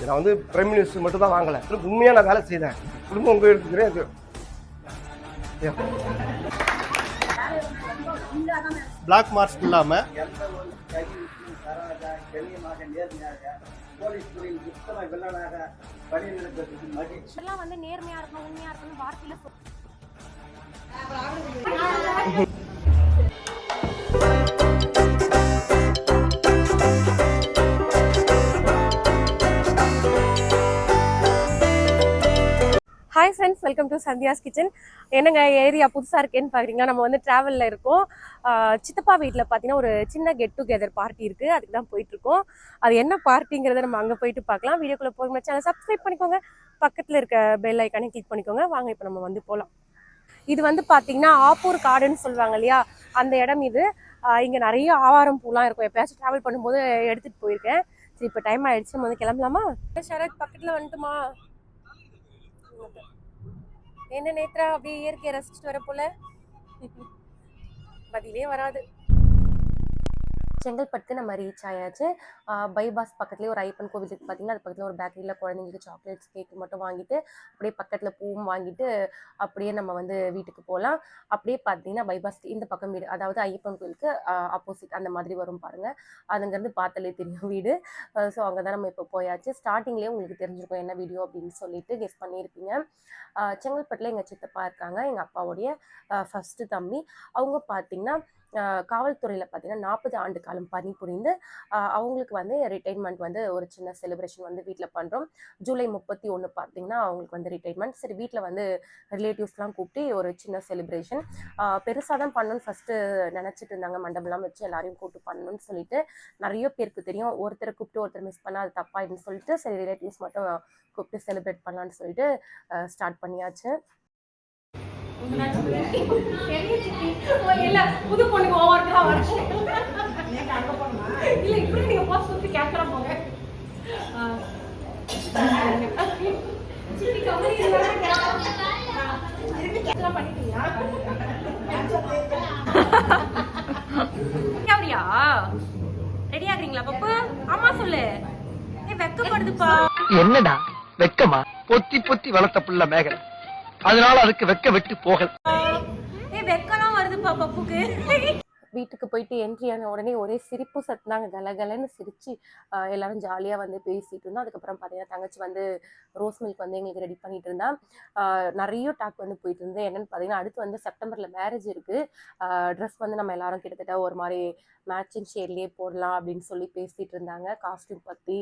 நான் வந்து prime minister மட்டும் தான் வாங்கலை உண்மையாக நான் வேலை செய்தேன் குடும்பம் உங்க எடுத்துக்கிறேன் பிளாக் மார்க்ஸ் இல்லாமல் வந்து நேர்மையா இருக்கணும் உண்மையா இருக்கணும் வார்த்தையில hi friends welcome to Sandhya's kitchen என்னங்க ஏரியா புதுசாக இருக்கேன்னு பார்க்குறீங்க நம்ம வந்து ட்ராவலில் இருக்கோம். சித்தப்பா வீட்டில் பார்த்தீங்கன்னா ஒரு சின்ன கெட் டுகெதர் பார்ட்டி இருக்குது அதுக்கு தான் போயிட்டுருக்கோம் அது என்ன பார்ட்டிங்கிறத நம்ம அங்கே போயிட்டு பார்க்கலாம் வீடியோக்குள்ளே போகிற சேனல் சப்ஸ்கிரைப் பண்ணிக்கோங்க. பக்கத்தில் இருக்க பெல் ஐக்கானே கிளிக் பண்ணிக்கோங்க. வாங்க இப்போ நம்ம வந்து போகலாம் இது வந்து பார்த்தீங்கன்னா ஆப்பூர் காடுன்னு சொல்லுவாங்க இல்லையா? அந்த இடம் இது. இங்கே நிறைய ஆவாரம் பூலாம் இருக்கும். எப்பயாச்சும் ட்ராவல் பண்ணும்போது எடுத்துகிட்டு போயிருக்கேன். சரி இப்போ டைம் ஆகிடுச்சு நம்ம வந்து கிளம்பலாமா? ஷரத் பக்கத்தில் வந்துட்டுமா? என்ன நேத்ரா அப்படியே இயற்கையை ரசிச்சுட்டு வர போல? பதிலே வராது. செங்கல்பட்டுக்கு நம்ம ரீச் ஆயாச்சு. பைபாஸ் பக்கத்துலேயே ஒரு ஐப்பன் கோவில் இருக்குது பார்த்தீங்கன்னா அது பக்கத்தில் ஒரு பேக்கரியில் குழந்தைங்களுக்கு சாக்லேட்ஸ் கேக் மட்டும் வாங்கிட்டு அப்படியே பக்கத்தில் பூவும் வாங்கிட்டு அப்படியே நம்ம வந்து வீட்டுக்கு போகலாம் அப்படியே பார்த்தீங்கன்னா பைபாஸ் இந்த பக்கம் வீடு அதாவது ஐயப்பன் கோவிலுக்கு ஆப்போசிட் அந்த மாதிரி வரும் பாருங்கள் அதுங்கிறது பார்த்தாலே தெரியும் வீடு. ஸோ அங்கே தான் நம்ம இப்போ போயாச்சு. ஸ்டார்டிங்லேயே உங்களுக்கு தெரிஞ்சிருக்கும் என்ன வீடியோ அப்படின்னு சொல்லிட்டு கெஸ் பண்ணியிருப்பீங்க. செங்கல்பட்டில் எங்கள் சித்தப்பா இருக்காங்க. எங்கள் அப்பாவுடைய ஃபஸ்ட்டு தம்பி. அவங்க பார்த்தீங்கன்னா காவல்துறையில் பார்த்தீங்கன்னா நாற்பது ஆண்டு காலம் பணிபுரிந்து அவங்களுக்கு வந்து ரிட்டைர்மெண்ட் வந்து ஒரு சின்ன செலிப்ரேஷன் வந்து வீட்டில் பண்ணுறோம் ஜூலை முப்பத்தி ஒன்று பார்த்தீங்கன்னா அவங்களுக்கு வந்து ரிட்டைர்மெண்ட் சரி வீட்டில் வந்து ரிலேட்டிவ்ஸ்லாம் கூப்பிட்டு ஒரு சின்ன செலிப்ரேஷன் பெருசாக தான் பண்ணணும்னு ஃபஸ்ட்டு நினச்சிட்டு இருந்தாங்க. மண்டபம்லாம் வச்சு எல்லாரையும் கூப்பிட்டு பண்ணணும்னு சொல்லிட்டு நிறைய பேருக்கு தெரியும். ஒருத்தரை கூப்பிட்டு ஒருத்தர் மிஸ் பண்ணால் அது தப்பாயிடுன்னு சொல்லிட்டு சரி ரிலேட்டிவ்ஸ் மட்டும் கூப்பிட்டு செலிப்ரேட் பண்ணலான்னு சொல்லிட்டு ஸ்டார்ட் பண்ணியாச்சு. புது பொண்ணுக்கு ஓவர்டா வரச்சு இல்ல இப்படி நீங்க போஸ்ட் சுத்தி கேட்கற போங்க ரெடி ஆகுறீங்களா பப்பு ஆமா சொல்லு ஏ வெக்கப்படுதுப்பா என்னடா வெக்கமா? பொத்தி பொத்தி வளர்த்த புள்ள மேகலை. அதனால அதுக்கு வெக்க வெட்டு போகல. ஏ வெக்கலாம் வருதுப்பா பப்புக்கு வீட்டுக்கு போயிட்டு என்ட்ரி ஆன உடனே ஒரே சிரிப்பு சத்துனாங்க கலகலன்னு சிரிச்சு எல்லாரும் ஜாலியாக வந்து பேசிட்டு இருந்தோம். அதுக்கப்புறம் பார்த்தீங்கன்னா தங்கச்சி வந்து ரோஸ் மில்க் வந்து எங்களுக்கு ரெடி பண்ணிட்டு இருந்தா. நிறைய டாக் வந்து போயிட்டு இருந்தேன் என்னன்னு பார்த்தீங்கன்னா அடுத்து வந்து செப்டம்பரில் மேரேஜ் இருக்கு. ட்ரெஸ் வந்து நம்ம எல்லாரும் கிட்டத்தட்ட ஒரு மாதிரி மேட்சிங் ஷேட்லேயே போடலாம் அப்படின்னு சொல்லி பேசிட்டு இருந்தாங்க. காஸ்டியூம் பற்றி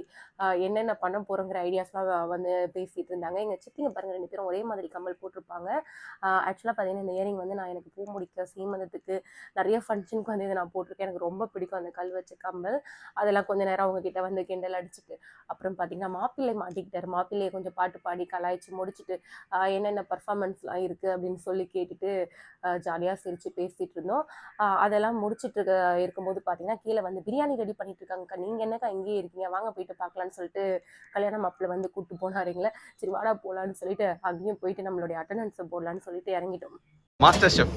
என்னென்ன பண்ண போகிறோங்கிற ஐடியாஸ்லாம் வந்து பேசிட்டு இருந்தாங்க. எங்கள் சித்திங்க பாருங்க ரெண்டு பேரும் ஒரே மாதிரி கம்மல் போட்டிருப்பாங்க. ஆக்சுவலாக பார்த்தீங்கன்னா இந்த இயரிங் வந்து நான் எனக்கு பூ முடிக்க சீமந்தத்துக்கு நிறைய ஃபங்க்ஷன் ஃபங்க்ஷனுக்கு வந்து இதை நான் போட்டிருக்கேன். எனக்கு ரொம்ப பிடிக்கும் அந்த கல் வச்ச கம்மல். அதெல்லாம் கொஞ்ச நேரம் அவங்க கிட்ட வந்து கிண்டல் அடிச்சுட்டு அப்புறம் பார்த்தீங்கன்னா மாப்பிள்ளை மாட்டிக்கிட்டார். மாப்பிள்ளையை கொஞ்சம் பாட்டு பாடி கலாய்ச்சி முடிச்சுட்டு என்னென்ன பர்ஃபார்மன்ஸ்லாம் இருக்குது அப்படின்னு சொல்லி கேட்டுட்டு ஜாலியாக சிரித்து பேசிகிட்டு இருந்தோம். அதெல்லாம் முடிச்சிட்டு இருக்க இருக்கும்போது பார்த்தீங்கன்னா கீழே வந்து பிரியாணி ரெடி பண்ணிட்டு இருக்காங்கக்கா. நீங்கள் என்னக்கா இங்கேயே இருக்கீங்க? வாங்க போயிட்டு பார்க்கலான்னு சொல்லிட்டு கல்யாண மாப்பிள்ளை வந்து கூப்பிட்டு போனாருங்களே. சரி வாடா போகலான்னு சொல்லிட்டு அங்கேயும் போயிட்டு நம்மளுடைய அட்டண்டன்ஸை போடலான்னு சொல்லிட்டு இறங்கிட்டோம். மாஸ்டர் ஷெஃப்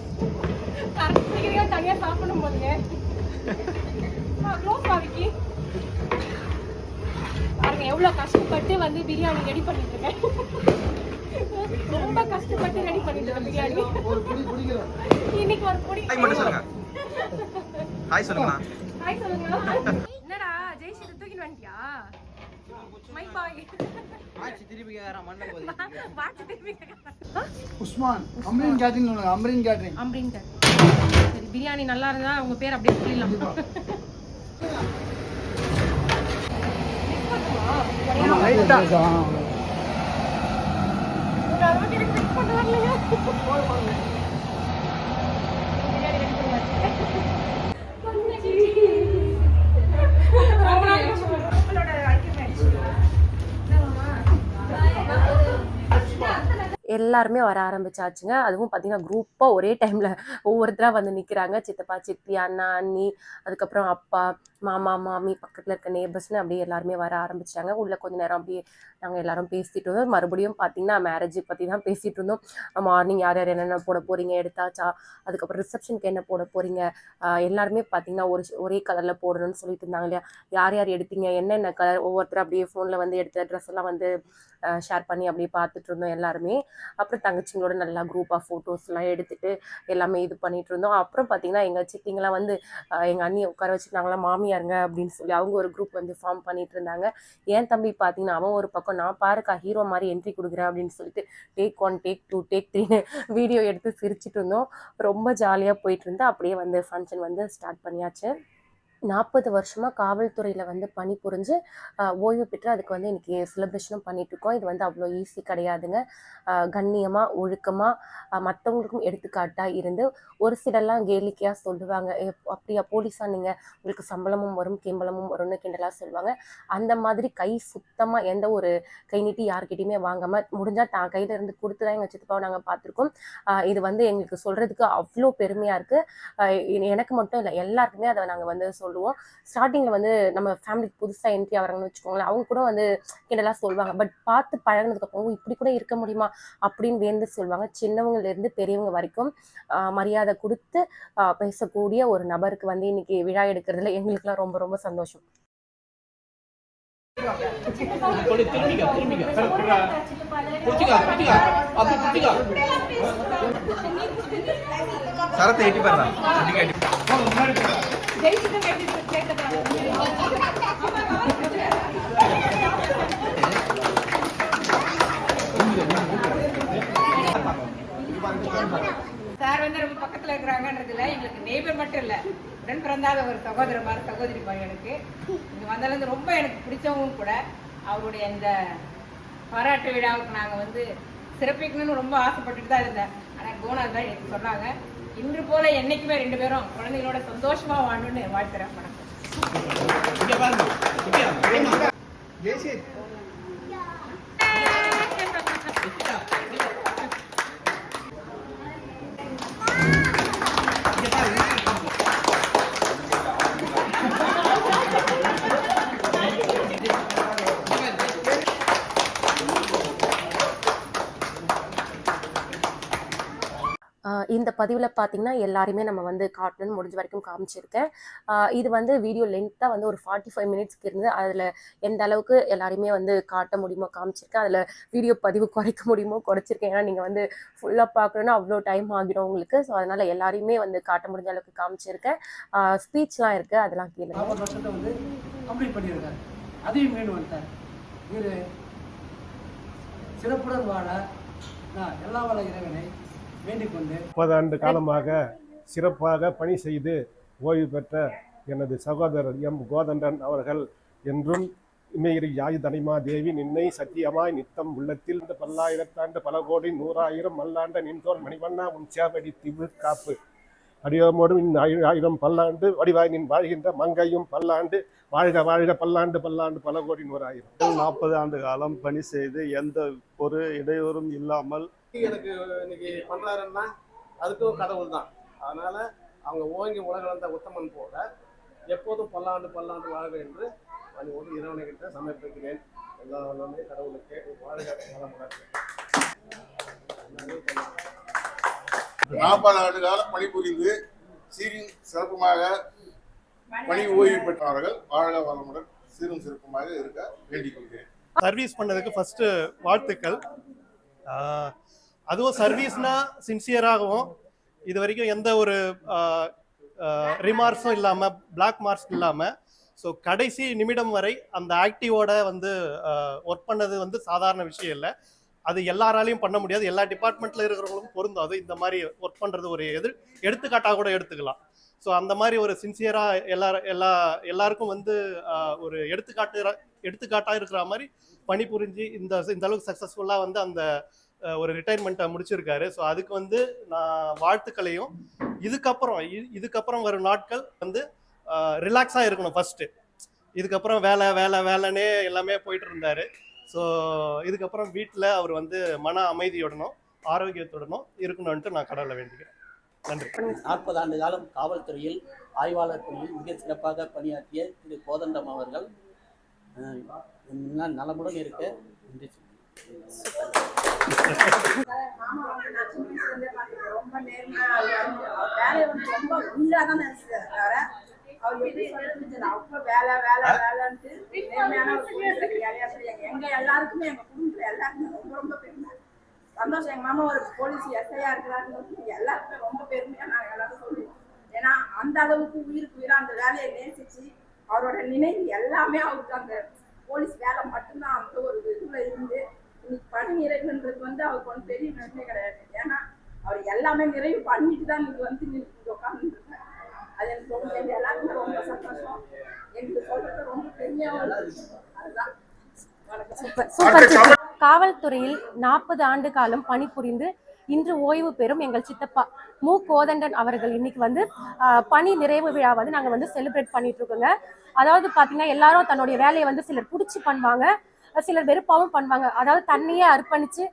தனியாக சாப்பிடும் போதுங்க பாருங்க எவ்வளோ கஷ்டப்பட்டு வந்து பிரியாணி ரெடி பண்ணிட்டு இருக்கேன். ரொம்ப கஷ்டப்பட்டு ரெடி பண்ணிட்டு இருக்கேன் பிரியாணி. இன்னைக்கு ஒரு பொடி. ஹாய் சொல்லுங்க. ஹாய் சொல்லுங்க. என்னடா ஜெய்ஸ்ரீ தூக்கிட்டு வந்துட்டியா? உஸ்மான் அம்ரின் கேட்டரிங் அம்ரின் கேட்டரிங் அம்ரின் பிரியாணி நல்லா இருந்தா அவங்க பேர் அப்படியே சொல்லிடலாம். ரொம்ப நாள் எல்லாருமே வர ஆரம்பிச்சாச்சுங்க. அதுவும் பார்த்தீங்கன்னா குரூப்பாக ஒரே டைமில் ஒவ்வொருத்தராக வந்து நிற்கிறாங்க சித்தப்பா சித்தி அண்ணா அண்ணி அதுக்கப்புறம் அப்பா மாமா மாமி பக்கத்தில் இருக்க நேபர்ஸ்னு அப்படியே எல்லாருமே வர ஆரம்பிச்சிட்டாங்க. உள்ளே கொஞ்சம் நேரம் அப்படியே நாங்கள் எல்லாரும் பேசிகிட்டு இருந்தோம். மறுபடியும் பார்த்தீங்கன்னா மேரேஜ் பற்றி தான் பேசிகிட்டு இருந்தோம் மார்னிங் யார் யார் என்னென்ன போட போகிறீங்க எடுத்தாச்சா? அதுக்கப்புறம் ரிசப்ஷனுக்கு என்ன போட போகிறீங்க எல்லாருமே பார்த்தீங்கன்னா ஒரு ஒரே கலரில் போடணும்னு சொல்லிட்டு இருந்தாங்க இல்லையா? யார் யார் எடுத்தீங்க? என்னென்ன கலர் ஒவ்வொருத்தரும் அப்படியே ஃபோனில் வந்து எடுத்த ட்ரெஸ் எல்லாம் வந்து ஷேர் பண்ணி அப்படியே பார்த்துட்டு இருந்தோம் எல்லாருமே. அப்புறம் தங்கச்சிங்களோட நல்லா குரூப்பாக ஃபோட்டோஸ்லாம் எடுத்துட்டு எல்லாமே இது பண்ணிட்டு இருந்தோம். அப்புறம் பார்த்தீங்கன்னா எங்கள் சித்திங்களாம் வந்து எங்கள் அண்ணியை உட்கார வச்சுருந்தாங்களா மாமியாருங்க அப்படின்னு சொல்லி அவங்க ஒரு குரூப் வந்து ஃபார்ம் பண்ணிட்டு இருந்தாங்க. என் தம்பி பார்த்தீங்கன்னா அவன் ஒரு பக்கம் நான் பாருக்கா ஹீரோ மாதிரி என்ட்ரி கொடுக்குறேன் அப்படின்னு சொல்லிட்டு take one take two take த்ரீன்னு வீடியோ எடுத்து சிரிச்சிட்டு இருந்தோம். ரொம்ப ஜாலியாக போயிட்டு இருந்தா அப்படியே வந்து ஃபங்க்ஷன் வந்து ஸ்டார்ட் பண்ணியாச்சு. நாற்பது வருஷமாக காவல்துறையில் வந்து பணி புரிஞ்சு ஓய்வு பெற்று அதுக்கு வந்து இன்னைக்கு செலிப்ரேஷனும் பண்ணிகிட்ருக்கோம் இது வந்து அவ்வளோ ஈஸி கிடையாதுங்க. கண்ணியமாக ஒழுக்கமாக மற்றவங்களுக்கும் எடுத்துக்காட்டாக இருந்து ஒரு சிலர்லாம் கேலிக்கையாக சொல்லுவாங்க. அப்படியா போலீஸாக நீங்கள் உங்களுக்கு சம்பளமும் வரும் கிம்பளமும் வரும்னு கிண்டலாக சொல்லுவாங்க. அந்த மாதிரி கை சுத்தமாக எந்த ஒரு கை நீட்டி யார்கிட்டையுமே வாங்காமல் முடிஞ்சால் தான் கையில இருந்து கொடுத்து தான் எங்கள் சித்தப்பாவை நாங்கள் பார்த்துருக்கோம். இது வந்து எங்களுக்கு சொல்கிறதுக்கு அவ்வளோ பெருமையாக இருக்குது எனக்கு மட்டும் இல்லை எல்லாருக்குமே அதை நாங்கள் வந்து சொல்லுவோம். ஸ்டார்டிங்கில் வந்து நம்ம ஃபேமிலிக்கு புதுசாக என்ட்ரி ஆகிறாங்கன்னு வச்சுக்கோங்களேன் அவங்க கூட வந்து கிண்டலாக சொல்லுவாங்க. பட் பார்த்து பழகினதுக்கப்புறம் இப்படி கூட இருக்க முடியுமா? அப்படின்னு வேந்து சொல்லுவாங்க. சின்னவங்கலேருந்து பெரியவங்க வரைக்கும் மரியாதை கொடுத்து பேசக்கூடிய ஒரு நபருக்கு வந்து இன்னைக்கு விழா எடுக்கிறதுல எங்களுக்குலாம் ரொம்ப ரொம்ப சந்தோஷம். சரத்தை எட்டி பாருங்க சார் வந்து ரொம்ப பக்கத்துல இருக்கிறாங்கன்றதுல எங்களுக்கு நெய்பர் மட்டும் இல்ல. உடன் பிறந்தாத ஒரு சகோதர மாதிரி சகோதரி பையனுக்கு எனக்கு. இங்க வந்ததுல ரொம்ப எனக்கு பிடிச்சவங்க கூட அவருடைய இந்த பாராட்டு விழாவுக்கு நாங்க வந்து சிறப்பிக்கணும்னு ரொம்ப ஆசைப்பட்டுட்டு தான் இருந்தேன். ஆனா கோனா தான் எனக்கு சொன்னாங்க. இன்று போல என்னைக்குமே ரெண்டு பேரும் குழந்தைகளோட சந்தோஷமா வாழணும்னு வாழ்த்துறேன் வணக்கம். இந்த பதிவில் பார்த்தீங்கன்னா எல்லாருமே நம்ம வந்து காட்டணும்னு முடிஞ்ச வரைக்கும் காமிச்சிருக்கேன். இது வந்து வீடியோ லென்த்தாக வந்து ஒரு ஃபார்ட்டி ஃபைவ் மினிட்ஸ்க்கு இருந்து அதில் எந்த அளவுக்கு எல்லாருமே வந்து காட்ட முடியுமோ காமிச்சிருக்கேன். அதில் வீடியோ பதிவு குறைக்க முடியுமோ குறைச்சிருக்கேன். ஏன்னா நீங்கள் வந்து ஃபுல்லாக பார்க்கணுன்னா அவ்வளோ டைம் ஆகிடும் உங்களுக்கு. ஸோ அதனால் எல்லாரையுமே வந்து காட்ட முடிஞ்ச அளவுக்கு காமிச்சிருக்கேன். ஸ்பீச்லாம் இருக்குது அதெல்லாம் கீழே வந்து கம்ப்ளீட் பண்ணியிருக்காரு அதையும் மீண்டு வந்துட்டார் இவர் சிறப்புடன் வாழ நான் எல்லா வள இறைவனை முப்பது ஆண்டு காலமாக சிறப்பாக பணி செய்து ஓய்வு பெற்ற எனது சகோதரர் எம் கோதண்டன் அவர்கள் என்றும் இமையிரி யாயு தனிமா தேவி நின்னை சத்தியமாய் நித்தம் உள்ளத்தில் இந்த பல்லாயிரத்தாண்டு பல கோடி நூறாயிரம் மல்லாண்ட நின்றோன் மணிவண்ணா உன் சேவடி திவு காப்பு. அடியோமோடும் இன் ஆயி- ஆயிரம் பல்லாண்டு வடிவாய் நின் வாழ்கின்ற மங்கையும் பல்லாண்டு வாழ்க வாழ்க பல்லாண்டு பல்லாண்டு பல கோடி நூறாயிரம். நாற்பது ஆண்டு காலம் பணி செய்து எந்த ஒரு இடையூறும் இல்லாமல் எனக்கு இன்னைக்கு பண்றாருன்னா அதுக்கும் கடவுள் தான். அதனால அவங்க ஓங்கி உலகளந்த உத்தமன் போல எப்போதும் பல்லாண்டு பல்லாண்டு வாழ்க என்று ஒரு இறைவனை கிட்ட சமர்ப்பிக்கிறேன். எல்லா வல்லமே கடவுளுக்கு நாற்பது ஆண்டு காலம் பணிபுரிந்து சீரும் சிறப்புமாக பணி ஓய்வு பெற்றவர்கள் வாழ்க வளமுடன் சீரும் சிறப்புமாக இருக்க வேண்டிக் கொள்கிறேன். சர்வீஸ் பண்ணதுக்கு ஃபர்ஸ்ட் வாழ்த்துக்கள். ஆஹ் அதுவும் சர்வீஸ்னா சின்சியராகவும் இது வரைக்கும் எந்த ஒரு ரிமார்க்ஸும் இல்லாமல் பிளாக் மார்க்ஸ் இல்லாமல் ஸோ கடைசி நிமிடம் வரை அந்த ஆக்டிவோட வந்து ஒர்க் பண்ணது வந்து சாதாரண விஷயம் இல்லை. அது எல்லாராலையும் பண்ண முடியாது. எல்லா டிபார்ட்மெண்ட்டில் இருக்கிறவங்களுக்கும் பொருந்தும். அது இந்த மாதிரி ஒர்க் பண்ணுறது ஒரு எது எடுத்துக்காட்டாக கூட எடுத்துக்கலாம். ஸோ அந்த மாதிரி ஒரு சின்சியராக எல்லா எல்லா எல்லாருக்கும் வந்து ஒரு எடுத்துக்காட்டு எடுத்துக்காட்டாக இருக்கிற மாதிரி பணிபுரிஞ்சு இந்த இந்த அளவுக்கு சக்ஸஸ்ஃபுல்லாக வந்து அந்த ஒரு ரிட்டையர்மெண்ட்டை முடிச்சிருக்காரு. ஸோ அதுக்கு வந்து நான் வாழ்த்துக்களையும் இதுக்கப்புறம் இதுக்கப்புறம் வரும் நாட்கள் வந்து ரிலாக்ஸாக இருக்கணும் ஃபஸ்ட்டு இதுக்கப்புறம் வேலை வேலை வேலைன்னே எல்லாமே போயிட்டு இருந்தாரு. ஸோ இதுக்கப்புறம் வீட்டில் அவர் வந்து மன அமைதியுடனும் ஆரோக்கியத்துடனும் இருக்கணும்ன்ட்டு நான் கடவுளை வேண்டிக்கிறேன். நன்றி. நாற்பது ஆண்டு காலம் காவல்துறையில் ஆய்வாளர் பணியில் மிக சிறப்பாக பணியாற்றிய திரு கோதண்டம் அவர்கள் நலமுடன் இருக்க. நன்றி. ரொம்ப வேலையை வந்து ரொம்ப தான் அவர் அவ்வளோ வேலை வேலை வேலைன்ட்டு சொல்லி எங்க எல்லாருக்குமே எங்க குடும்பத்துல எல்லாருக்குமே ரொம்ப ரொம்ப பெருமை சந்தோஷம் எங்க மாமா ஒரு போலீஸ் எஸ்ஐயா இருக்கிறாருன்னு எல்லாருக்குமே ரொம்ப பெருமையா நாங்க எல்லாரும் சொல்லுவோம் ஏன்னா அந்த அளவுக்கு உயிருக்கு உயிரா அந்த வேலையை நேசிச்சு அவரோட நினைவு எல்லாமே அவருக்கு அந்த போலீஸ் வேலை மட்டும்தான் அந்த ஒரு இதுல இருந்து இன்னைக்கு பணி நிறைவுன்றது வந்து அவருக்கு வந்து பெரிய நன்மை கிடையாது. ஏன்னா அவர் எல்லாமே நிறைவு பண்ணிட்டு தான் இன்னைக்கு வந்து இங்க உட்காந்துருக்காரு அது எனக்கு ரொம்ப எங்க எல்லாருக்குமே ரொம்ப சந்தோஷம். எங்களுக்கு சொல்றது ரொம்ப இருக்கு அதுதான். சூப்பர். காவல்துறையில் நாற்பது ஆண்டு காலம் பணிபுரிந்து இன்று ஓய்வு பெறும் எங்கள் சித்தப்பா மு. கோதண்டன் அவர்கள் இன்னைக்கு வந்து பணி நிறைவு விழா வந்து நாங்கள் வந்து செலிப்ரேட் பண்ணிட்டு இருக்கோங்க. அதாவது பார்த்தீங்கன்னா எல்லாரும் தன்னுடைய வேலையை வந்து சிலர் பிடிச்சி பண்ணுவாங்க. சிலர் வெறுப்பாவும் பண்ணுவாங்க. அதாவது தண்ணியே அர்ப்பணிச்சு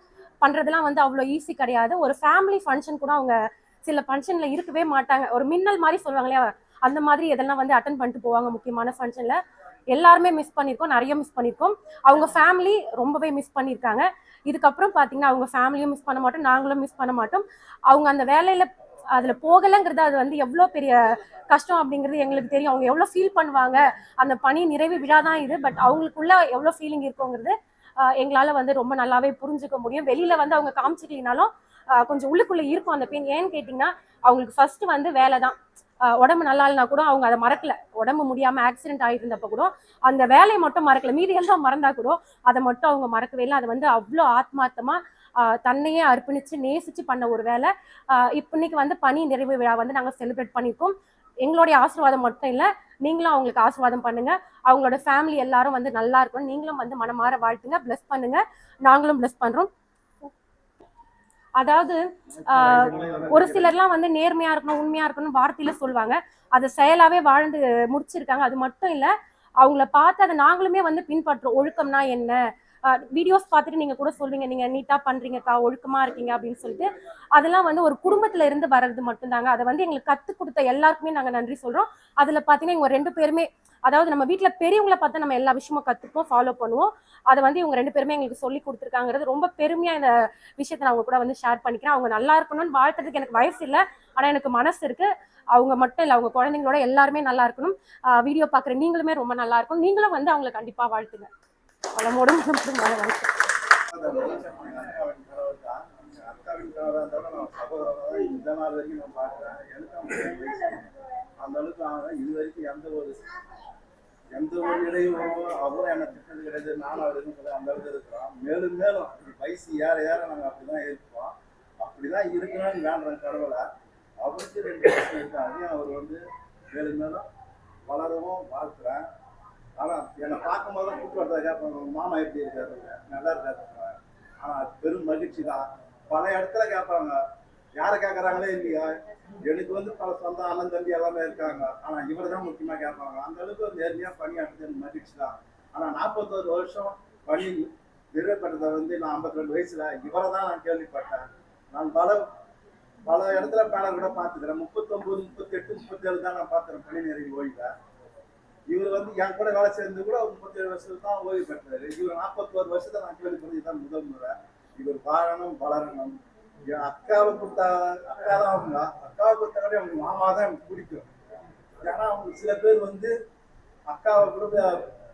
பண்றதெல்லாம் வந்து அவ்வளோ ஈஸி கிடையாது. ஒரு ஃபேமிலி ஃபங்க்ஷன் கூட அவங்க சில ஃபங்க்ஷன்ல இருக்கவே மாட்டாங்க. ஒரு மின்னல் மாதிரி சொல்லுவாங்க இல்லையா அந்த மாதிரி இதெல்லாம் வந்து அட்டன் பண்ணிட்டு போவாங்க முக்கியமான ஃபங்க்ஷன்ல எல்லாருமே மிஸ் பண்ணியிருக்கோம் நிறைய மிஸ் பண்ணியிருக்கோம் அவங்க ஃபேமிலி ரொம்பவே மிஸ் பண்ணியிருக்காங்க இதுக்கப்புறம் பார்த்தீங்கன்னா அவங்க ஃபேமிலியும் மிஸ் பண்ண மாட்டோம். நாங்களும் மிஸ் பண்ண மாட்டோம். அவங்க அந்த வேலையில அதில் போகலைங்கிறது அது வந்து எவ்வளோ பெரிய கஷ்டம் அப்படிங்கிறது எங்களுக்கு தெரியும். அவங்க எவ்வளோ ஃபீல் பண்ணுவாங்க. அந்த பணி நிறைவு விழா தான் இது. பட் அவங்களுக்குள்ள எவ்வளோ ஃபீலிங் இருக்குங்கிறது எங்களால் வந்து ரொம்ப நல்லாவே புரிஞ்சுக்க முடியும். வெளியில் வந்து அவங்க காமிச்சிக்கலினாலும் கொஞ்சம் உள்ளுக்குள்ளே இருக்கும் அந்த பெயின் ஏன்னு கேட்டிங்கன்னா அவங்களுக்கு ஃபர்ஸ்ட் வந்து வேலை தான். உடம்பு நல்லா இல்லைனா கூட அவங்க அதை மறக்கல. உடம்பு முடியாமல் ஆக்சிடென்ட் ஆகியிருந்தப்ப கூட அந்த வேலையை மட்டும் மறக்கல. மீதி எல்லாம் மறந்தா கூட அதை மட்டும் அவங்க மறக்கவே இல்லை. அதை வந்து அவ்வளோ ஆத்மார்த்தமாக தன்னையே அர்ப்பணிச்சு நேசிச்சு பண்ண ஒரு வேலை இப்போ இன்னைக்கு வந்து பணி நிறைவு விழா வந்து நாங்கள் செலிப்ரேட் பண்ணியிருக்கோம் எங்களுடைய ஆசீர்வாதம் மட்டும் இல்லை நீங்களும் அவங்களுக்கு ஆசீர்வாதம் பண்ணுங்க. அவங்களோட ஃபேமிலி எல்லாரும் வந்து நல்லா இருக்கணும். நீங்களும் வந்து மனமாற வாழ்த்துங்க. ப்ளஸ் பண்ணுங்க. நாங்களும் பிளஸ் பண்றோம். அதாவது ஒரு சிலர்லாம் வந்து நேர்மையா இருக்கணும் உண்மையா இருக்கணும் வார்த்தையில சொல்லுவாங்க. அதை செயலாவே வாழ்ந்து முடிச்சிருக்காங்க. அது மட்டும் இல்ல அவங்கள பார்த்து அதை நாங்களுமே வந்து பின்பற்றுறோம். ஒழுக்கம்னா என்ன? வீடியோஸ் பார்த்துட்டு நீங்கள் கூட சொல்வீங்க நீங்கள் நீட்டாக பண்ணுறீங்கக்கா ஒழுக்கமாக இருக்கீங்க அப்படின்னு சொல்லிட்டு அதெல்லாம் வந்து ஒரு குடும்பத்தில் இருந்து வர்றது மட்டும்தாங்க. அதை வந்து எங்களுக்கு கற்றுக் கொடுத்த எல்லாருக்குமே நாங்கள் நன்றி சொல்கிறோம் அதில் பார்த்தீங்கன்னா இவங்க ரெண்டு பேருமே அதாவது நம்ம வீட்டில் பெரியவங்கள பார்த்து நம்ம எல்லா விஷயமும் கற்றுப்போம் ஃபாலோ பண்ணுவோம். அதை வந்து இவங்க ரெண்டு பேருமே எங்களுக்கு சொல்லி கொடுத்துருக்காங்கிறது ரொம்ப பெருமையாக இந்த விஷயத்தை நான் அவங்க கூட வந்து ஷேர் பண்ணிக்கிறேன். அவங்க நல்லா இருக்கணும்னு வாழ்த்துறதுக்கு எனக்கு வயசு இல்லை ஆனால் எனக்கு மனசு இருக்கு. அவங்க மட்டும் இல்லை அவங்க குழந்தைங்களோட எல்லாருமே நல்லா இருக்கணும். வீடியோ பார்க்குற நீங்களுமே ரொம்ப நல்லா இருக்கணும். நீங்களும் வந்து அவங்களை கண்டிப்பாக வாழ்த்துங்க. வளமோடும் நலமோடும் வாழ இருந்தாலும் நான் இந்த வரைக்கும் நான் பார்க்குறேன் எனக்கு வயசு. அந்த அளவுக்கு இது வரைக்கும் எந்த ஒரு எந்த ஒரு அவரும் என்னை திட்டது கிடையாது நானும் அவர் அந்த அளவுக்கு இருக்கிறோம் மேலும் மேலும் வயசு ஏற ஏற நாங்கள் அப்படிதான் இருப்போம் அப்படிதான் இருக்கணும்னு வேண்டுறேன் கடவுளை அவருக்கு ரெண்டு வருஷம் இருக்கு அதையும் அவர் வந்து மேலும் மேலும் வளரவும் வாழ்த்துறேன் ஆனால் என்னை பார்க்கும் போது கூப்பிட்டு வரதை கேட்பாங்க மாமா எப்படி இருக்காரு? நல்லா இருக்காரு. ஆனால் பெரும் மகிழ்ச்சி தான் பல இடத்துல கேட்பாங்க. யாரை கேட்குறாங்களே இல்லையா? எனக்கு வந்து பல சொந்த அண்ணன் தம்பி எல்லாமே இருக்காங்க. ஆனால் இவர் தான் முக்கியமாக கேட்பாங்க. அந்த அளவுக்கு நேர்மையாக நேர்மையா பணியாற்றுறது எனக்கு மகிழ்ச்சி தான் ஆனால் நாற்பத்தோரு வருஷம் பணி நிறைவேற்றதை வந்து நான் ஐம்பத்தி ரெண்டு வயசில் இவரை தான் நான் கேள்விப்பட்டேன். நான் பல பல இடத்துல பேனர் கூட பார்த்துக்கிறேன். முப்பத்தொம்பது முப்பத்தெட்டு முப்பத்தேழு தான் நான் பார்த்துறேன் பணி நிறைவு ஓய்வை இவர் வந்து என் கூட வேலை சேர்ந்து கூட முப்பத்தி முப்பத்தேழு வருஷத்துல தான் ஓய்வு பெற்றாரு. இவர் நாற்பத்தோரு வருஷத்தை நான் கேள்விப்பட்டது தான் முதல் முறை. இவர் வாழணும் வளரணும். என் அக்காவை கொடுத்தா அக்கா தான் அவங்க அக்காவை கொடுத்தா கூட அவங்க மாமா தான் எனக்கு பிடிக்கும். ஏன்னா அவங்க சில பேர் வந்து அக்காவை கூட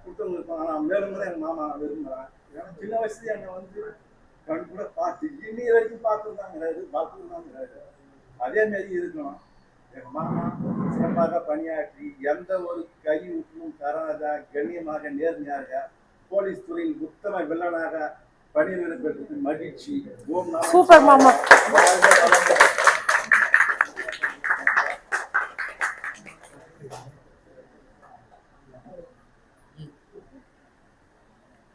கொடுத்தவங்க இருப்பாங்க. ஆனால் மேலும் கூட எங்கள் மாமா நான் விரும்புகிறேன் ஏன்னா சின்ன வயசுல என்னை வந்து கண் கூட பார்த்து இன்னி வரைக்கும் பார்த்துருந்தாங்கிறாரு பார்த்துருந்தாங்கிறாரு கிடையாது அதே மாதிரி இருக்கணும். எங்கள் மாமா சிறப்பாக பணியாற்றி எந்த ஒரு கை ஊற்றும் தராத கண்ணியமாக நேர்மையாக போலீஸ் துறையில் உத்தம வில்லனாக பணி பெற்றது மகிழ்ச்சி. ஓம் சூப்பர் மாமா.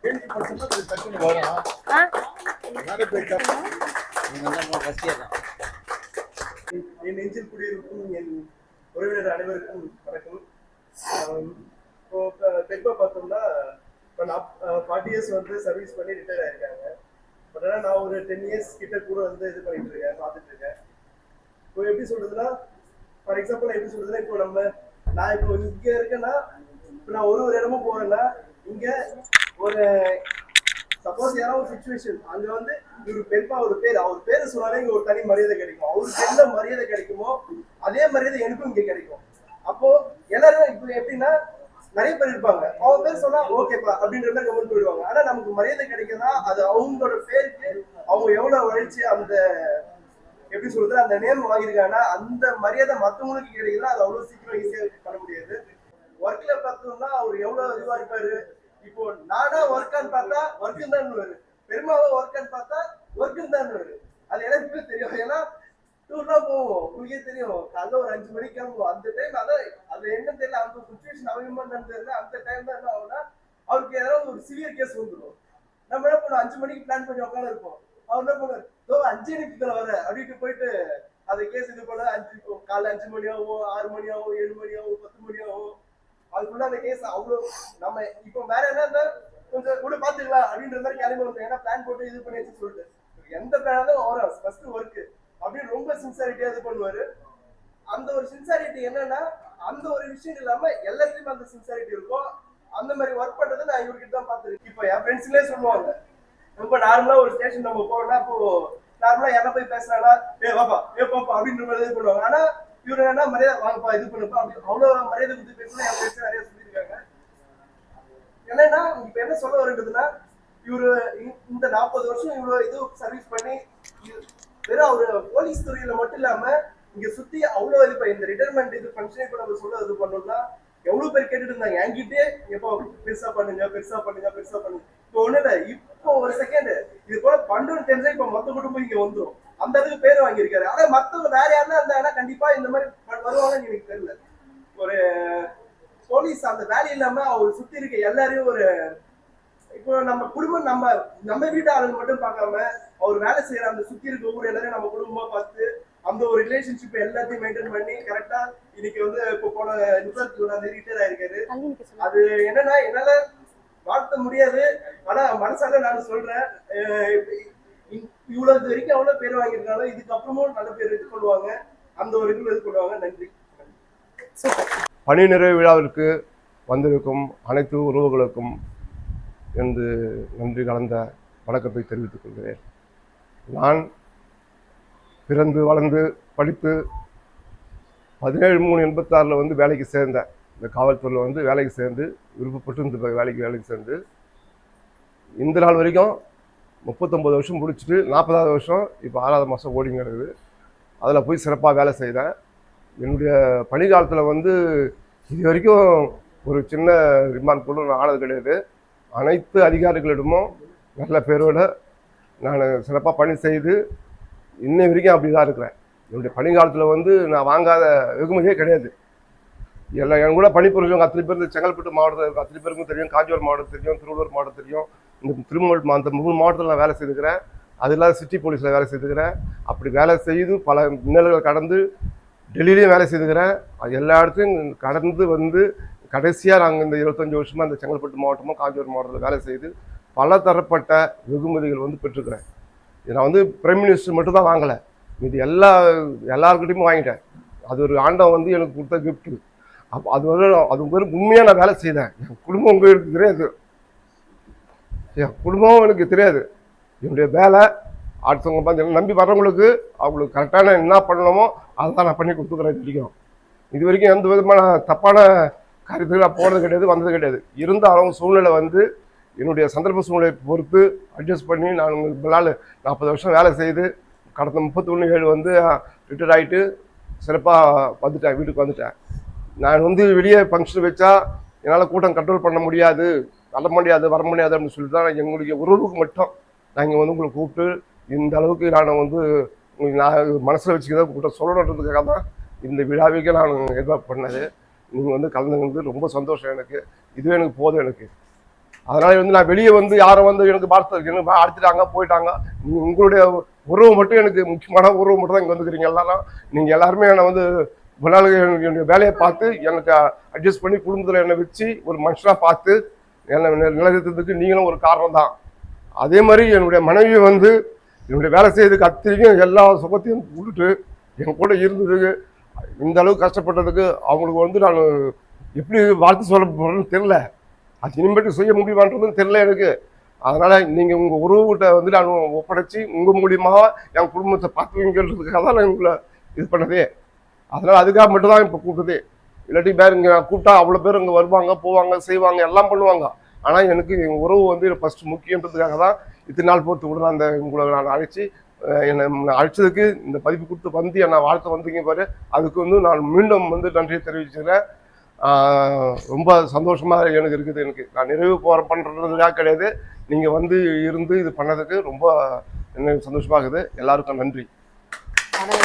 டக்குன்னு வரும். ஃபஸ்ட் தான் என் நெஞ்சில் குடியிருக்கும் அனைவருக்கும் வணக்கம். இப்போ பெரியப்பா பார்த்தோம்னா இப்போ நான் ஃபார்ட்டி இயர்ஸ் வந்து சர்வீஸ் பண்ணி ரிட்டையர் ஆயிருக்காங்க. பட் ஆனால் நான் ஒரு டென் இயர்ஸ் கிட்ட கூட வந்து இது பண்ணிட்டு இருக்கேன் பார்த்துட்டு இருக்கேன். இப்போ எப்படி சொல்றதுன்னா ஃபார் எக்ஸாம்பிள் எப்படி சொல்றதுன்னா இப்போ நம்ம நான் இப்போ இங்க இருக்கேன்னா இப்போ நான் ஒரு ஒரு இடமும் போறேன்னா இங்க ஒரு சப்போஸ் யாராவது ஒரு சுச்சுவேஷன் அங்க வந்து இவரு பெருப்பா ஒரு பேர் அவர் பேரு சொன்னாலே இங்க ஒரு தனி மரியாதை கிடைக்கும். அவருக்கு என்ன மரியாதை கிடைக்குமோ அதே மரியாதை எனக்கும் இங்க கிடைக்கும். அப்போ எல்லாரும் இப்போ எப்படின்னா நிறைய பேர் இருப்பாங்க. அவங்க பேர் சொன்னா ஓகேப்பா அப்படின்ற மாதிரி கமெண்ட் போயிடுவாங்க ஆனா நமக்கு மரியாதை கிடைக்குதுன்னா அது அவங்களோட பேருக்கு அவங்க எவ்வளவு உழைச்சு அந்த எப்படி சொல்றது அந்த நேம் வாங்கியிருக்காங்கன்னா அந்த மரியாதை மத்தவங்களுக்கு கிடைக்குதுன்னா அது அவ்வளவு சீக்கிரம் ஈஸியா பண்ண முடியாது. ஒர்க்ல பார்த்தோம்னா அவர் எவ்வளவு இதுவா இருப்பாரு. இப்போ நானா ஒர்க்கான்னு பார்த்தா ஒர்க்கு தான் பெருமாவா ஒர்க்கான்னு பார்த்தா ஒர்க்கு தான் அது எனக்கு தெரியும். ஏன்னா டூர்லாம் போவோம் உங்களுக்கே தெரியும் காலைல ஒரு அஞ்சு மணிக்கு கிளம்புவோம். அந்த டைம் அதான் அது என்ன தெரியல. அந்த சுச்சுவேஷன் அவங்கன்னு தெரியல. அந்த டைம் தான் என்ன ஆகும்னா அவருக்கு ஏதாவது ஒரு சிவியர் கேஸ் வந்துடும் நம்ம என்ன பண்ணுவோம்? அஞ்சு மணிக்கு பிளான் பண்ணி உட்காந்து இருப்போம். அவர் என்ன பண்ணுவார்? தோ அஞ்சு மணிக்கு வர. அப்படின்ட்டு போயிட்டு அந்த கேஸ் இது பண்ண அஞ்சு காலைல அஞ்சு மணி ஆகும் ஆறு மணி ஆகும் ஏழு மணி ஆகும் பத்து மணி ஆகும் அதுக்குள்ள அந்த கேஸ் அவ்வளோ நம்ம இப்போ வேற என்ன இருந்தால் கொஞ்சம் கூட பாத்துக்கலாம் அப்படின்ற மாதிரி கிளம்பி வந்தோம் ஏன்னா பிளான் போட்டு இது பண்ணி வச்சு சொல்லிட்டு. எந்த பிளான் இருந்தாலும் வரும் ஃபர்ஸ்ட் ஒர்க்கு அப்படின்னு ரொம்ப சின்சாரிட்டியா இது பண்ணுவாரு. அந்த ஒரு சின்சாரிட்டி என்னன்னா அந்த ஒரு விஷயம் இல்லாம எல்லாத்துலயும் அந்த சின்சாரிட்டி இருக்கும். அந்த மாதிரி ஒர்க் பண்றதை நான் இவர்கிட்ட தான் பார்த்துருக்கேன். இப்போ என் ஃப்ரெண்ட்ஸ்லேயே சொல்லுவாங்க ரொம்ப நார்மலா ஒரு ஸ்டேஷன் நம்ம போறோம்னா இப்போ நார்மலா யாரா போய் பேசுறாங்களா ஏ பாப்பா ஏ பாப்பா அப்படின்ற மாதிரி இது பண்ணுவாங்க. ஆனா இவர் என்ன மரியாதை வாங்கப்பா இது பண்ணுப்பா அப்படி அவ்வளவு மரியாதை கொடுத்து பேசணும் என் ஃப்ரெண்ட்ஸ் நிறைய சொல்லியிருக்காங்க. என்னன்னா இப்ப என்ன சொல்ல வருதுன்னா இவரு இந்த- இந்த நாற்பது வருஷம் இவ்வளவு இது சர்வீஸ் பண்ணி வெறும் அவர் போலீஸ் துறையில மட்டும் இல்லாம இங்க சுத்தி அவ்வளவு இது இப்ப இந்த ரிட்டைர்மெண்ட் இது ஃபங்க்ஷனே கூட நம்ம சொல்ல இது பண்ணோம்னா எவ்வளவு பேர் கேட்டுட்டு இருந்தாங்க. என்கிட்டே எப்போ பெருசா பண்ணுங்க பெருசா பண்ணுங்க பெருசா பண்ணுங்க. இப்போ ஒண்ணு இல்ல. இப்போ ஒரு செகண்ட் இது போல பண்றோம் தெரிஞ்சா இப்ப மொத்த குடும்பம் இங்க வந்துரும். அந்த அளவுக்கு பேர் வாங்கியிருக்காரு. ஆனா மத்தவங்க வேற யாருன்னா இருந்தாங்கன்னா கண்டிப்பா இந்த மாதிரி ப- வருவாங்கன்னு எனக்கு தெரியல. ஒரு போலீஸ் அந்த வேலை இல்லாம அவர் சுத்தி இருக்க எல்லாரையும் ஒரு இப்போ நம்ம குடும்பம் நம்ம நம்ம வீட்டு ஆளுங்க மட்டும் பார்க்காம அவர் வேலை செய்யற அந்த சுத்தி இருக்க ஊர் எல்லாரையும் நம்ம குடும்பமா பார்த்து அந்த ஒரு ரிலேஷன்ஷிப் எல்லாத்தையும் மெயின்டைன் பண்ணி கரெக்டா இன்னைக்கு வந்து இப்போ போன முப்பத்தி ஒன்றாம் தேதி ரிட்டையர் ஆயிருக்காரு. அது என்னன்னா என்னால வாழ்த்த முடியாது. ஆனா மனசால நான் சொல்றேன் இவ்வளவு வரைக்கும் எவ்வளவு பேர் வாங்கியிருக்காங்க இதுக்கப்புறமும் நல்ல பேர் இது பண்ணுவாங்க அந்த ஒரு இதுல இது பண்ணுவாங்க நன்றி பணி நிறைவு விழாவிற்கு வந்திருக்கும் அனைத்து உறவுகளுக்கும் எனது நன்றி கலந்த வணக்கத்தை தெரிவித்துக் கொள்கிறேன். நான் பிறந்து வளர்ந்து படித்து பதினேழு மூணு எண்பத்தாறில் வந்து வேலைக்கு சேர்ந்தேன். இந்த காவல்துறையில் வந்து வேலைக்கு சேர்ந்து விருப்பப்பட்டு இந்த வேலைக்கு வேலைக்கு சேர்ந்து இந்த நாள் வரைக்கும் முப்பத்தொம்பது வருஷம் முடிச்சுட்டு நாற்பதாவது வருஷம் இப்போ ஆறாவது மாதம் ஓடிங்கிறது அதில் போய் சிறப்பாக வேலை செய்தேன். என்னுடைய பணிக்காலத்தில் வந்து இது வரைக்கும் ஒரு சின்ன ரிமார்க் கூட நான் ஆனது கிடையாது. அனைத்து அதிகாரிகளிடமும் நல்ல பேரோட நான் சிறப்பாக பணி செய்து இன்னை வரைக்கும் அப்படி தான் இருக்கிறேன். என்னுடைய பணிக்காலத்தில் வந்து நான் வாங்காத வெகுமதியே கிடையாது. எல்லாம் என் கூட பணிபுரிஞ்சவங்க அத்தனை பேர் செங்கல்பட்டு மாவட்டத்தில் இருக்க அத்தனை பேருக்கும் தெரியும். காஞ்சிபுரம் மாவட்டம் தெரியும். திருவள்ளூர் மாவட்டம் தெரியும். இந்த திருமூல் அந்த மூணு மாவட்டத்தில் நான் வேலை செய்துக்கிறேன். அது இல்லாத சிட்டி போலீஸில் வேலை செய்துக்கிறேன். அப்படி வேலை செய்து பல மின்னல்கள் கடந்து டெல்லியிலையும் வேலை செய்துக்கிறேன். அது எல்லா இடத்தையும் கடந்து வந்து கடைசியாக நாங்கள் இந்த இருபத்தஞ்சி வருஷமாக இந்த செங்கல்பட்டு மாவட்டமும் காஞ்சிபுரம் மாவட்டத்தில் வேலை செய்து பல தரப்பட்ட வெகுமதிகள் வந்து பெற்றுக்கிறேன் இது நான் வந்து பிரைம் மினிஸ்டர் மட்டும் தான் வாங்கலை. இது எல்லா எல்லாருக்கிட்டையுமே வாங்கிட்டேன். அது ஒரு ஆண்டவன் வந்து எனக்கு கொடுத்த கிஃப்ட்டு அப்போ அது வந்து அது பேர் உண்மையாக நான் வேலை செய்தேன். என் குடும்பம் உங்களுக்கு தெரியாது. என் குடும்பம் எனக்கு தெரியாது. என்னுடைய வேலை அடுத்தவங்க பார்த்து நம்பி வர்றவங்களுக்கு அவங்களுக்கு கரெக்டான என்ன பண்ணணுமோ அதை தான் நான் பண்ணி கொடுத்துக்கிறேன் தெரியும் இது வரைக்கும் எந்த விதமான தப்பான காரியத்துக்கு நான் போனது கிடையாது வந்தது கிடையாது. இருந்தாலும் சூழ்நிலை வந்து என்னுடைய சந்தர்ப்ப சூழ்நிலையை பொறுத்து அட்ஜஸ்ட் பண்ணி நான் நாலு நாற்பது வருஷம் வேலை செய்து கடந்த முப்பத்தொன்று ஏழு வந்து ரிட்டையர் ஆகிட்டு சிறப்பாக வந்துட்டேன் வீட்டுக்கு வந்துட்டேன். நான் வந்து வெளியே ஃபங்க்ஷன் வச்சா என்னால் கூட்டம் கண்ட்ரோல் பண்ண முடியாது வர முடியாது வர முடியாது அப்படின்னு சொல்லிட்டு தான் எங்களுடைய உறவுக்கு மட்டும் நாங்கள் வந்து உங்களை கூப்பிட்டு இந்த அளவுக்கு நான் வந்து நான் மனசில் வச்சுக்கிறத கூட்டம் சொல்லணுன்றதுக்காக தான் இந்த விழாவிற்கு நான் எதிர்பார்ப்பு பண்ணது. நீங்கள் வந்து கலந்துங்கிறது ரொம்ப சந்தோஷம் எனக்கு. இதுவே எனக்கு போதும் எனக்கு. அதனால் வந்து நான் வெளியே வந்து யாரை வந்து எனக்கு பார்த்து எனக்கு அடிச்சிட்டாங்க போயிட்டாங்க. நீங்கள் உங்களுடைய உறவு மட்டும் எனக்கு முக்கியமான உறவு மட்டும் தான் இங்கே வந்துக்கிறீங்க எல்லாரும் நீங்கள் எல்லாருமே என்னை வந்து என்னுடைய வேலையை பார்த்து எனக்கு அட்ஜஸ்ட் பண்ணி குடும்பத்தில் என்னை வச்சு ஒரு மனுஷனாக பார்த்து என்னை நிலைநிறுத்துறதுக்கு நீங்களும் ஒரு காரணம் தான். அதே மாதிரி என்னுடைய மனைவி வந்து என்னுடைய வேலை செய்யறதுக்கு அத்தனைக்கும் எல்லா சுகத்தையும் விட்டுட்டு என் கூட இருந்ததுக்கு இந்த அளவுக்கு கஷ்டப்பட்டதுக்கு அவங்களுக்கு வந்து நான் எப்படி வாழ்த்து சொல்ல போகிறேன்னு தெரில அது இனிமேட்டு செய்ய முடியுமான்றதும் தெரில எனக்கு. அதனால் நீங்கள் உங்கள் உறவுகிட்ட வந்து நான் ஒப்படைச்சி உங்கள் மூலியமாக என் குடும்பத்தை பார்த்துவீங்கன்றதுக்காக தான் நான் உங்களை இது பண்ணதே. அதனால் அதுக்காக மட்டும் தான் இப்போ கூப்பிட்டதே இல்லாட்டி பேர் இங்கே கூப்பிட்டா அவ்வளோ பேர் இங்கே வருவாங்க போவாங்க செய்வாங்க எல்லாம் பண்ணுவாங்க. ஆனால் எனக்கு என் உறவு வந்து ஃபஸ்ட்டு முக்கியன்றதுக்காக தான் இத்தனை நாள் பொறுத்து கூட அந்த உங்களை நான் அழைச்சி என்னை நான் அழைச்சதுக்கு இந்த பதிப்பு கொடுத்து வந்து என்னை வாழ்த்த வந்தீங்க பாரு. அதுக்கு வந்து நான் மீண்டும் வந்து நன்றியை தெரிவிச்சுக்கிறேன். ரொம்ப சந்தோஷமாக எனக்கு இருக்குது எனக்கு. நான் நிறைவு போகிற பண்ணுறதுக்காக கிடையாது. நீங்கள் வந்து இருந்து இது பண்ணதுக்கு ரொம்ப எனக்கு சந்தோஷமாக இருக்குது. எல்லாருக்கும் நன்றி. நன்றி.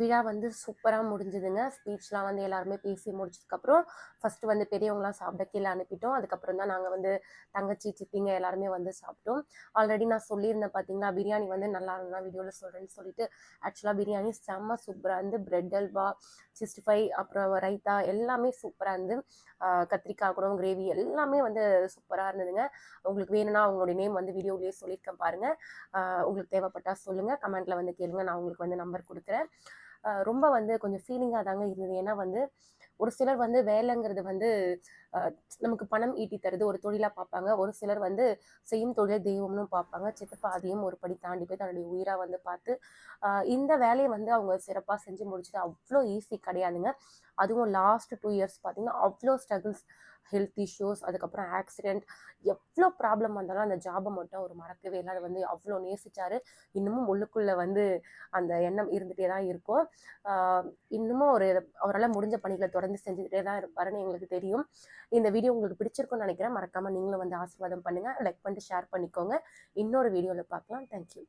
விழா வந்து சூப்பராக முடிஞ்சுதுங்க. ஸ்பீச்லாம் வந்து எல்லாருமே பேசி முடிச்சதுக்கப்புறம் ஃபர்ஸ்ட் வந்து பெரியவங்களாம் சாப்பிட கீழே அனுப்பிட்டோம். அதுக்கப்புறம் தான் நாங்கள் வந்து தங்கச்சி சித்திங்க எல்லாருமே வந்து சாப்பிட்டோம். ஆல்ரெடி நான் சொல்லியிருந்தேன் பார்த்தீங்களா பிரியாணி வந்து நல்லா இருந்தால் வீடியோவில் சொல்கிறேன்னு சொல்லிட்டு. ஆக்சுவலாக பிரியாணி செம்ம சூப்பராக இருந்து பிரெட் அல்வா சிக்ஸ்டி ஃபைவ் அப்புறம் ரைத்தா எல்லாமே சூப்பராக இருந்து கத்திரிக்காய் கூட கிரேவி எல்லாமே வந்து சூப்பராக இருந்ததுங்க. உங்களுக்கு வேணும்னா அவங்களுடைய நேம் வந்து வீடியோவிலேயே சொல்லியிருக்கேன் பாருங்கள் உங்களுக்கு தேவைப்பட்டால் சொல்லுங்கள் கமெண்ட்டில் வந்து கேளுங்க. நான் உங்களுக்கு வந்து நம்பர் கொடுக்குறேன். ரொம்ப வந்து கொஞ்சம் ஃபீலிங்காக தாங்க இருந்தது. ஏன்னா வந்து ஒரு சிலர் வந்து வேலைங்கிறது வந்து நமக்கு பணம் ஈட்டி தருது ஒரு தொழிலாக பார்ப்பாங்க. ஒரு சிலர் வந்து செய்யும் தொழிலை தெய்வம்னு பார்ப்பாங்க. சித்தப்பா அதையும் ஒரு படி தாண்டி போய் தன்னுடைய உயிராக வந்து பார்த்து இந்த வேலையை வந்து அவங்க சிறப்பாக செஞ்சு முடிச்சது அவ்வளோ ஈஸி கிடையாதுங்க. அதுவும் லாஸ்ட் டூ இயர்ஸ் பார்த்தீங்கன்னா அவ்வளோ ஸ்ட்ரகிள்ஸ் ஹெல்த் இஷ்யூஸ் அதுக்கப்புறம் ஆக்சிடென்ட் எவ்வளோ ப்ராப்ளம் வந்தாலும் அந்த ஜாபை மட்டும் அவர் மறக்கவே இல்லை. அதை வந்து அவ்வளோ நேசித்தார் இன்னமும் உள்ளுக்குள்ளே வந்து அந்த எண்ணம் இருந்துகிட்டே தான் இருக்கும். இன்னமும் ஒரு அவரால் முடிஞ்ச பணிகளை தொடர்ந்து செஞ்சுக்கிட்டே தான் இருப்பாருன்னு எங்களுக்கு தெரியும். இந்த வீடியோ உங்களுக்கு பிடிச்சிருக்கும்னு நினைக்கிறேன். மறக்காமல் நீங்களும் வந்து ஆசீர்வாதம் பண்ணுங்கள் லைக் பண்ணிட்டு ஷேர் பண்ணிக்கோங்க. இன்னொரு வீடியோவில் பார்க்கலாம். தேங்க்யூ